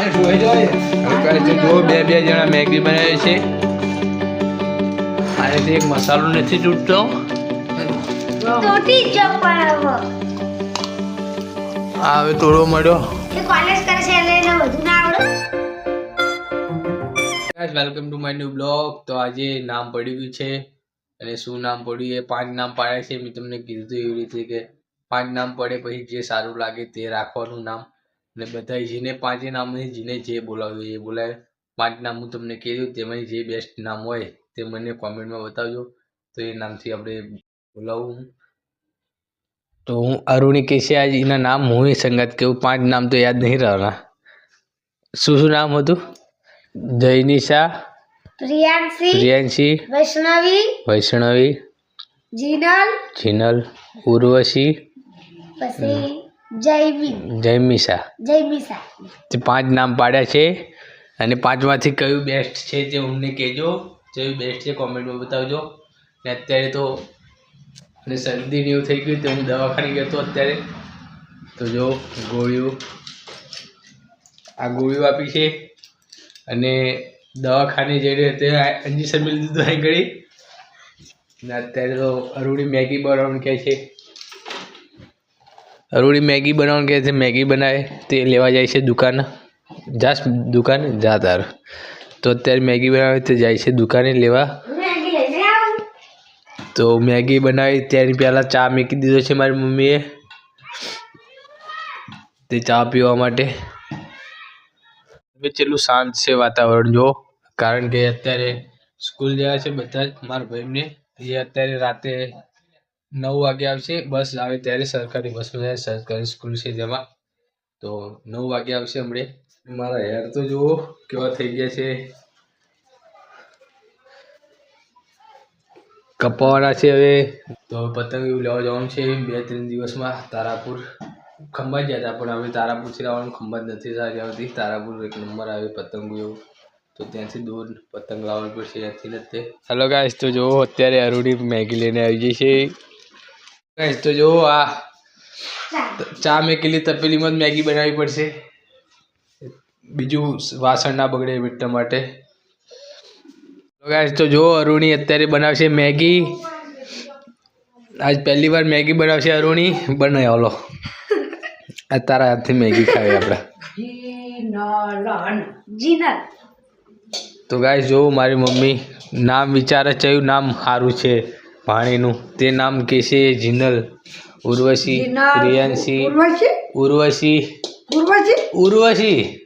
જો બે બે જણા મેગી બનાવે છે. આનેથી એક મસાલો નથી તૂટતો. તૂટી જ પણ હવે આ મળ્યો. એ કોલેજ કરે છે એટલે એને વધુ ના આવડે. Guys welcome to my new blog તો આજે નામ પડી ગયું છે. અને શું નામ પડ્યું એ પાંચ નામ પાડ્યા છે. મેં તમને કીધું એવી રીતે કે પાંચ નામ પડે પછી જે સારું લાગે તે રાખવાનું નામ. અને બધા જેને પાંચે નામમાંથી જેને જે બોલાવ્યું એ બોલાવે. પાંચ નામ હું તમને કીધું તેમાં જે બેસ્ટ નામ હોય તે મને કોમેન્ટમાં બતાવજો. તો એ નામથી આપણે બોલાવું. તો હું અરુણી આજ એના નામ હું એ સંગત કેવું પાંચ નામ તો યાદ નહીં રહેવાના. શું શું નામ હતું? જયનિશા પ્રિયાંશી પ્રિયાંશી વૈષ્ણવી વૈષ્ણવી જીનલ જીનલ ઉર્વશી પછી જયવી જયમિશા જયમિશા તે પાંચ નામ પાડ્યા છે અને પાંચમાંથી કયું બેસ્ટ છે તે અમને કહેજો. કયું બેસ્ટ છે કોમેન્ટમાં બતાવજો. ને અત્યારે તો અને શરદી ને એવું થઈ ગયું તો હું દવાખાને ગયો હતો અત્યારે. તો જો ગોળીઓ. આ ગોળીઓ આપી છે. અને દવાખાને જઈને તે ઇન્જેક્શન મેળવી દીધું અહીં ઘડી. ને અત્યારે તો અરુણી મેગી બનાવવાનું કહે છે. અરુણી મેગી બનાવવાનું કહે છે, મેગી બનાવે તે લેવા જાય છે દુકાન. જાસ દુકાને? જા તાર. તો અત્યારે મેગી બનાવે તે જાય છે દુકાને લેવા. મેગી લઈને આવું તો મેગી બનાવી ત્યાંની પહેલાં ચા મૂકી દીધો છે મારી મમ્મીએ. તે ચા પીવા માટે. હવે કેટલું શાંત છે વાતાવરણ, જો. કારણ કે અત્યારે સ્કૂલ ગયા છે બધા જ, મારા ભાઈને એ અત્યારે રાતે નવ વાગે આવશે, બસ આવે ત્યારે સરકારી બસમાં જાય, સરકારી સ્કૂલ છે જેમાં. તો નવ વાગે આવશે હમણે. મારા હેર તો જુઓ કેવા થઈ ગયા છે. કપાવાના છે હવે. તો પતંગ એવું લેવા જવાનું છે બે ત્રણ દિવસમાં તારાપુર. ખંભાત ગયા હતા, પણ હવે તારાપુરથી લાવવાનું ખંભાત નથી સારી આવતી તારાપુર એક નંબર આવે પતંગ એવું. તો ત્યાંથી દૂર પતંગ લાવવાનું પડશે, ત્યાંથી નથી હેલો ગાઈસ તો જુઓ અત્યારે અરુણી મેગી લઈને આવી ગઈ છે. ગાઈસ તો જો આ ચા મેકેલી તપેલીમાં જ મેગી બનાવવી પડશે. બીજું વાસણ ના બગડે એટલા માટે. ગાઈસ તો જો અરુણી અત્યારે બનાવશે મેગી. આજ પહેલી વાર મેગી બનાવશે અરુણી. બને ઓલો આ તારા હાથથી મેગી ખાવી આપણે. તો ગાઈસ જો મારી મમ્મી નામ વિચારે ચયું નામ સારું છે. ભાણીનું તે નામ કે છે જિનલ. ઉર્વશી પ્રિયાંશી. ઉર્વશી? ઉર્વશી.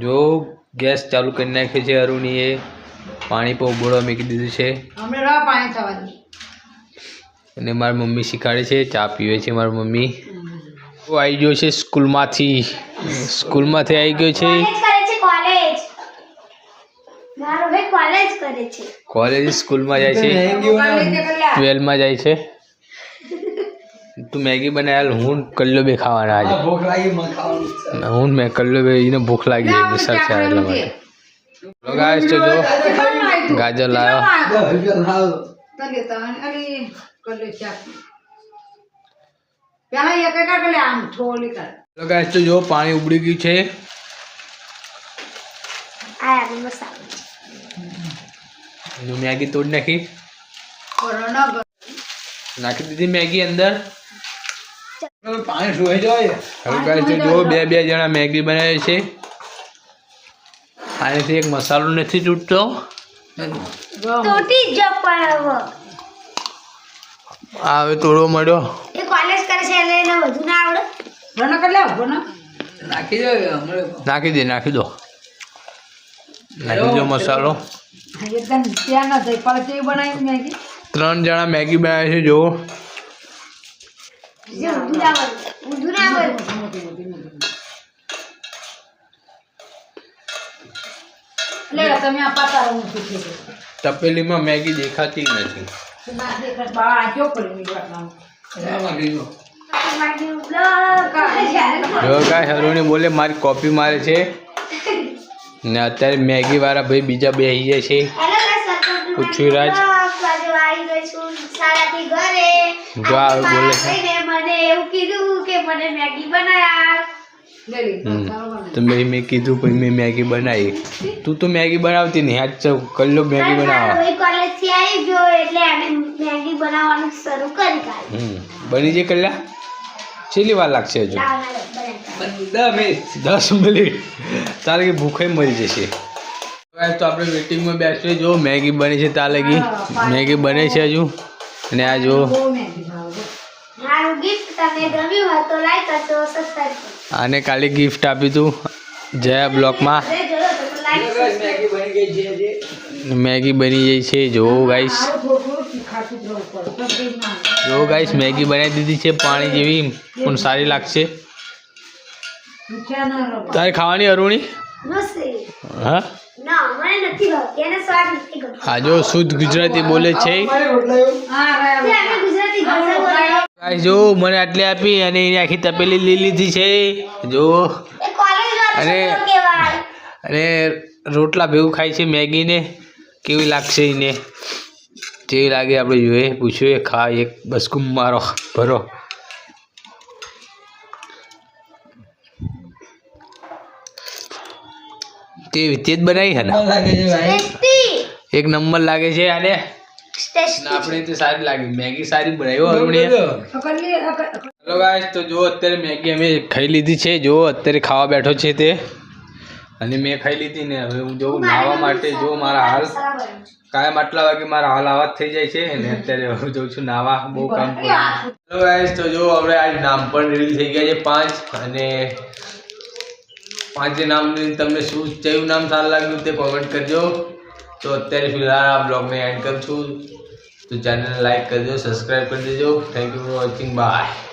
જો ગેસ ચાલુ કરી નાખ્યો છે અરુણીએ. પાણી પર ઉબળવા મૂકી દીધું છે. અને મારી મમ્મી શીખવાડે છે. ચા પીવે છે મારી મમ્મી. આવી ગયો છે સ્કૂલમાંથી. સ્કૂલમાંથી આવી ગયો છે કોલેજ કરે છે કોલેજ મારો ભાઈ કોલેજ કરે છે. કોલેજ સ્કૂલમાં જાય છે? ટ્વેલ્વમાં જાય છે? તું મેગી બનાવેલ હું કલ્લો બે ખાવાના આજે. હું મેં કલ્લો બે એને ભૂખ લાગી છે મિસલ છે એટલા માટે તો guys, તો જો ગાજર લાવ્યો guys, તો જો પાણી ઉબળી ગયું છે. આ જો મેગી તોડી નાખી. નાખી દીધી મેગી અંદર. હવે guys, જો બે બે જણા મેગી બનાવે છે. આનાથી એક મસાલો નથી તૂટતો. આ હવે તોડવો મળ્યો. એ કોલેજ કરે છે એટલે એને વધુ ના આવડે. નાખી દે નાખી દો નાખી દો. મસાલો. ત્રણ જણા મેગી બનાવે છે જો જે ઊંધું ના બને ઊંધું ના બને તપેલીમાં મેગી દેખાતી નથી. જો કાંઈ. હરુણી બોલે મારી કોપી મારે છે. ને અત્યારે મેગી વાળા ભાઈ બીજા બે પૃથ્વીરાજ. આવી ગઈ છું ઘરે. જો આ બોલે છે. ભાઈને મને એવું કીધું કે મને મેગી બનાયા. હમ. તો મેં મેં કીધું પછી મેં મેગી બનાવી. તું તો મેગી બનાવતી નહીં. આજ તો કલ્લો મેગી બનાવવા. ભાઈ કોલેજથી આવી ગયો એટલે અમે મેગી બનાવવાનું શરૂ કરી કાઢ્યું. હમ. બની જાય કલ્લા? છેલ્લી વાર લાગશે હજુ? દસ મિનિટ. તારે કે ભૂખે મરી જશે. તો આપણે વેટિંગમાં બેસીએ. જો મેગી બની છે ત્યાં લગી. મેગી બને છે હજુ. અને આ જો. મારું ગિફ્ટ તમને ગમ્યું હોય તો લાઈક કરજો સબસ્ક્રાઇબ કરજો. આને કાલે ગિફ્ટ આપ્યું હતું જયા બ્લોકમાં. તો મેગી બની જાય છે જોવો ગાઈસ જો ગાઈસ મેગી બનાવી દીધી છે પાણી જેવી પણ સારી લાગશે. તારે ખાવાની અરુણી? હા હા? ના મને નથી ભાવતી એને સ્વાદ નથી ગમતો. આ જો શુદ્ધ ગુજરાતી બોલે છે. જો મને આટલી આપી અને એની આખી તપેલી લઈ લીધી છે. જો. અને અરે. અને રોટલા ભેગું ખાય છે મેગીને. કેવી લાગશે એને? કેવી લાગે આપણે જોઈએ પૂછ્યું ખા એક બસકુમ મારો ભરો. તે તે જ બનાવી છે ને? એક નંબર લાગે છે આને? આપણે તે સારી લાગી. મેગી સારી બનાવી હો અરુણીએ હેલો ગાઈસ તો જો અત્યારે મેગી અમે ખાઈ લીધી છે. જો અત્યારે ખાવા બેઠો છે તે. અને મેં ખાઈ લીધી ને હવે હું જોઉં લાવવા માટે. જો મારા હાલ કાયમ આટલા વાગે મારા હાલ આવા થઈ જાય છે ને અત્યારે હું જોઉં છું નાવા બહુ કામ હેલો ગાઈસ તો જો આપણે આજ નામ પણ રીલ થઈ ગયા છે પાંચ અને પાંચે નામની તમને શું કયું નામ સારું લાગ્યું તે કોમેન્ટ કરજો. તો અત્યારે ફિલહાલ આ બ્લોગને એન્ડ કરું છું. તો ચેનલ લાઈક કરજો સબસ્ક્રાઈબ કરી દેજો. Thank you for watching bye